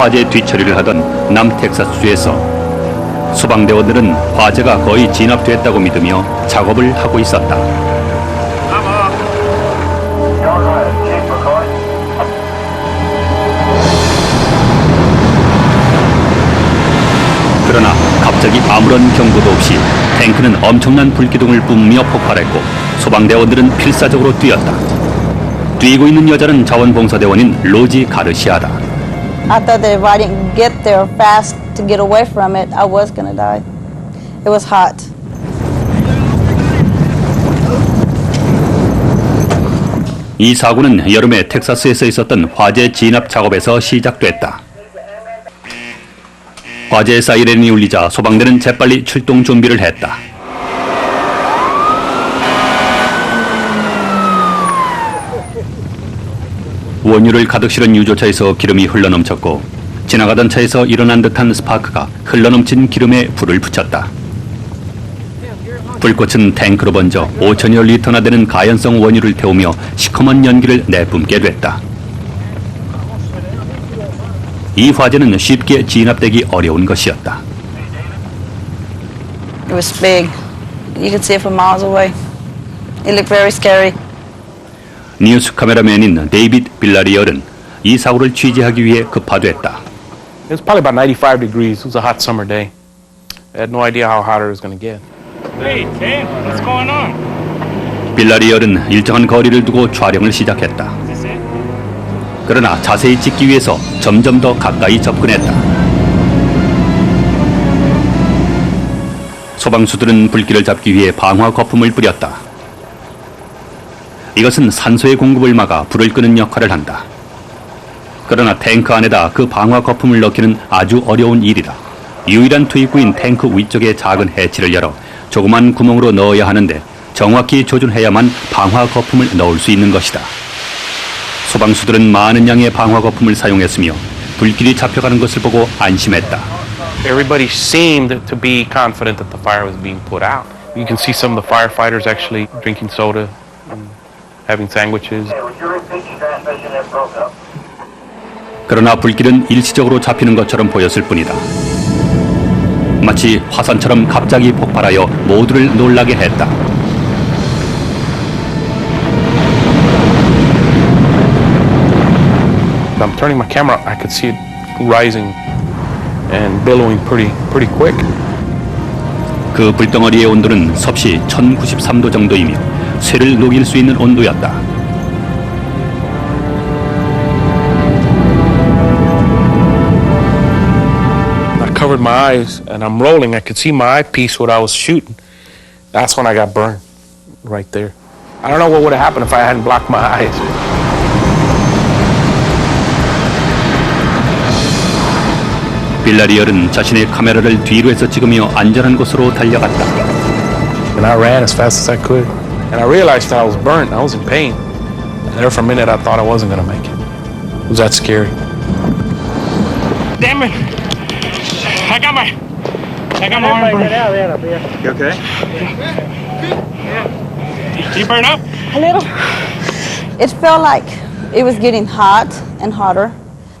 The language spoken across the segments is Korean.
화재 뒤처리를 하던 남텍사스주에서 소방대원들은 화재가 거의 진압됐다고 믿으며 작업을 하고 있었다. 그러나 갑자기 아무런 경고도 없이 탱크는 엄청난 불기둥을 뿜으며 폭발했고 소방대원들은 필사적으로 뛰었다. 뛰고 있는 여자는 자원봉사대원인 로지 가르시아다. I thought that if I didn't get there fast to get away from it, I was gonna die. It was hot. 이 사고는 여름에 텍사스에서 있었던 화재 진압 작업에서 시작됐다. 화재 사이렌이 울리자 소방대는 재빨리 출동 준비를 했다. 원유를 가득 실은 유조차에서 기름이 흘러넘쳤고 지나가던 차에서 일어난 듯한 스파크가 흘러넘친 기름에 불을 붙였다. 불꽃은 탱크로 번져 5천여 리터나 되는 가연성 원유를 태우며 시커먼 연기를 내뿜게 됐다. 이 화재는 쉽게 진압되기 어려운 것이었다. It was big. You could see it from miles away. It looked very scary. 뉴스 카메라맨인 데이빗 빌라리얼은 이 사고를 취재하기 위해 급파됐다. It was probably about 95 degrees. It was a hot summer day. I had no idea how hot it was going to get. Hey, Ken, what's going on? 빌라리얼은 일정한 거리를 두고 촬영을 시작했다. 그러나 자세히 찍기 위해서 점점 더 가까이 접근했다. 소방수들은 불길을 잡기 위해 방화 거품을 뿌렸다. 이것은 산소의 공급을 막아 불을 끄는 역할을 한다. 그러나 탱크 안에다 그 방화 거품을 넣기는 아주 어려운 일이다. 유일한 투입구인 탱크 위쪽의 작은 해치를 열어 조그만 구멍으로 넣어야 하는데 정확히 조준해야만 방화 거품을 넣을 수 있는 것이다. 소방수들은 많은 양의 방화 거품을 사용했으며 불길이 잡혀가는 것을 보고 안심했다. Everybody seemed to be confident that the fire was being put out. You can see some of the firefighters actually drinking soda broke up? 그러나 불길은 일시적으로 잡히는 것처럼 보였을 뿐이다. 마치 화산처럼 갑자기 폭발하여 모두를 놀라게 했다. I'm turning my camera, I could see it rising and billowing pretty pretty quick. 그 불덩어리의 온도는 섭씨 1093도 정도이며 쇠를 녹일 수 있는 온도였다. I covered my eyes and I'm rolling. I could see my eyepiece what I was shooting. That's when I got burned right there. I don't know what would have happened if I hadn't blocked my eyes. 빌라리얼은 자신의 카메라를 뒤로 해서 찍으며 안전한 곳으로 달려갔다. And I ran as fast as I could. And I realized that I was burnt. I was in pain. And there for a minute I thought I wasn't going to make it. It was that scary. Damn it! I got my, I got my arm burned. You okay? You burn up? A little. It felt like it was getting hot and hotter.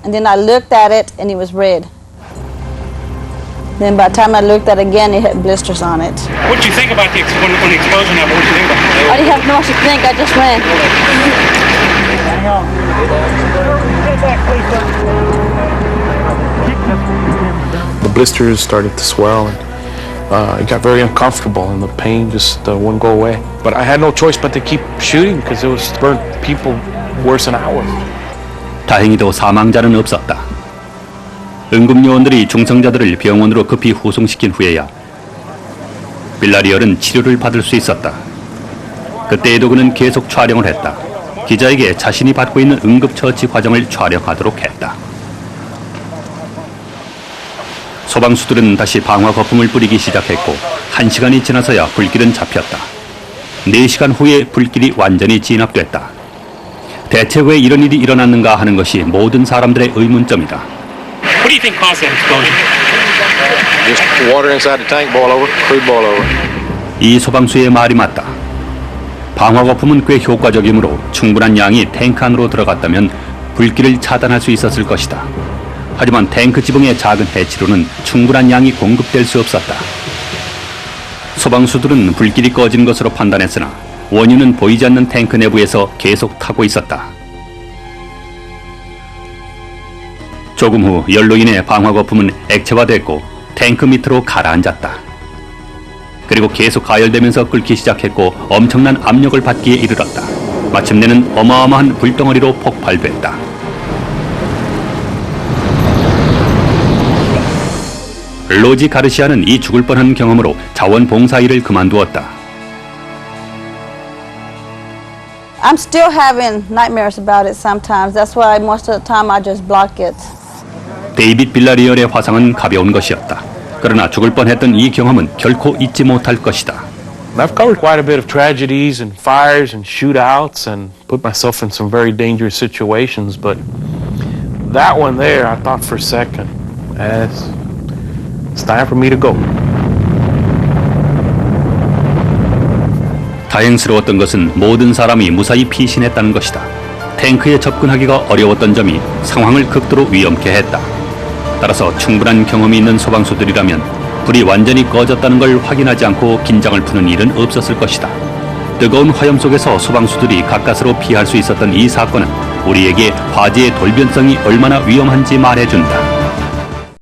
And then I looked at it and it was red. Then by the time I looked at it again, it had blisters on it. What do you think about the ex- when, when the explosion happened? What'd you think to think. I just ran. The blisters started to swell and uh, it got very uncomfortable and the pain just uh, wouldn't go away. But I had no choice but to keep shooting because it was burnt people worse than I was. 다행히도 사망자는 없었다. 응급요원들이 중상자들을 병원으로 급히 후송시킨 후에야 빌라리얼은 치료를 받을 수 있었다. 그때에도 그는 계속 촬영을 했다. 기자에게 자신이 받고 있는 응급처치 과정을 촬영하도록 했다. 소방수들은 다시 방화 거품을 뿌리기 시작했고 한시간이 지나서야 불길은 잡혔다. 네시간 후에 불길이 완전히 진압됐다. 대체 왜 이런 일이 일어났는가 하는 것이 모든 사람들의 의문점이다. 이 소방수의 말이 맞다. 방화 거품은 꽤 효과적이므로 충분한 양이 탱크 안으로 들어갔다면 불길을 차단할 수 있었을 것이다. 하지만 탱크 지붕의 작은 해치로는 충분한 양이 공급될 수 없었다. 소방수들은 불길이 꺼진 것으로 판단했으나 원인은 보이지 않는 탱크 내부에서 계속 타고 있었다. 조금 후 열로 인해 방화 거품은 액체화됐고 탱크 밑으로 가라앉았다. 그리고 계속 가열되면서 끓기 시작했고 엄청난 압력을 받기에 이르렀다. 마침내는 어마어마한 불덩어리로 폭발됐다. 로지 가르시아는 이 죽을 뻔한 경험으로 자원봉사 일을 그만두었다. I'm still having nightmares about it sometimes. That's why most of the time I just block it. 데이빗 빌라리얼의 화상은 가벼운 것이었다. 그러나 죽을 뻔했던 이 경험은 결코 잊지 못할 것이다. I've covered quite a bit of tragedies and fires and shootouts and put myself in some very dangerous situations, but that one there, I thought for a second, eh, it's, it's time for me to go. 다행스러웠던 것은 모든 사람이 무사히 피신했다는 것이다. 탱크에 접근하기가 어려웠던 점이 상황을 극도로 위험케 했다. 따라서 충분한 경험이 있는 소방수들이라면 불이 완전히 꺼졌다는 걸 확인하지 않고 긴장을 푸는 일은 없었을 것이다. 뜨거운 화염 속에서 소방수들이 가까스로 피할 수 있었던 이 사건은 우리에게 화재의 돌변성이 얼마나 위험한지 말해준다.